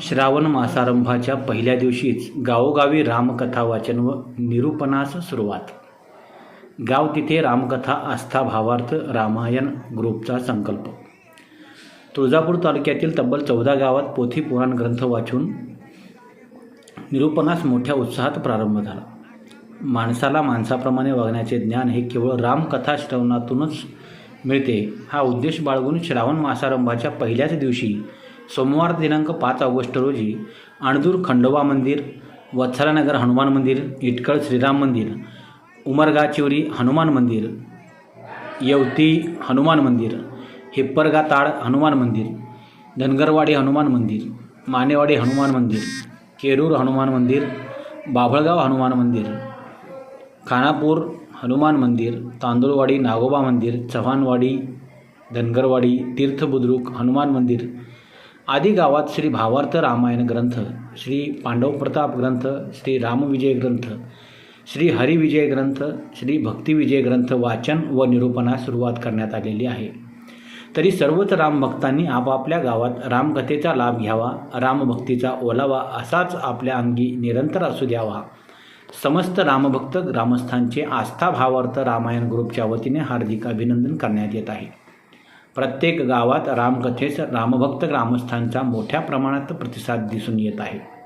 श्रावण मासारंभाच्या पहिल्या दिवशीच गावोगावी रामकथा वाचन व निरूपणास सुरुवात. गाव तिथे रामकथा आस्था भावार्थ रामायण ग्रुपचा संकल्प. तुळजापूर तालुक्यातील तब्बल चौदा गावात पोथी पुराण ग्रंथ वाचून निरूपणास मोठ्या उत्साहात प्रारंभ झाला. माणसाला माणसाप्रमाणे वागण्याचे ज्ञान हे केवळ रामकथा श्रवणातूनच मिळते. हा उद्देश बाळगून श्रावण मासारंभाच्या पहिल्याच दिवशी सोमवार दिनांक पाच ऑगस्ट रोजी अणदूर खंडोबा मंदिर वत्सलानगर हनुमान मंदिर इटकळ श्रीराम मंदिर उमरगाचिवरी हनुमान मंदिर येवती हनुमान मंदिर हिप्परगा ताड हनुमान मंदिर धनगरवाडी हनुमान मंदिर मानेवाडी हनुमान मंदिर केरूर हनुमान मंदिर बाभळगाव हनुमान मंदिर खानापूर हनुमान मंदिर तांदूळवाडी नागोबा मंदिर चव्हाणवाडी धनगरवाडी तीर्थबुद्रुक हनुमान मंदिर आदी गावात श्री भावार्थ रामायण ग्रंथ श्री पांडव प्रताप ग्रंथ श्री रामविजय ग्रंथ श्री हरिविजय ग्रंथ श्री भक्तिविजय ग्रंथ वाचन व निरूपणास सुरुवात करण्यात आलेली आहे. तरी सर्वच रामभक्तांनी आपापल्या गावात रामकथेचा लाभ घ्यावा रामभक्तीचा ओलावा असाच आपल्या अंगी निरंतर असू द्यावा. समस्त रामभक्त ग्रामस्थांचे आस्था भावार्थ रामायण ग्रुपच्या वतीने हार्दिक अभिनंदन करण्यात येत आहे. प्रत्येक गावात रामकथेस रामभक्त ग्रामस्थांचा मोठ्या प्रमाणात प्रतिसाद दिसून येत आहे.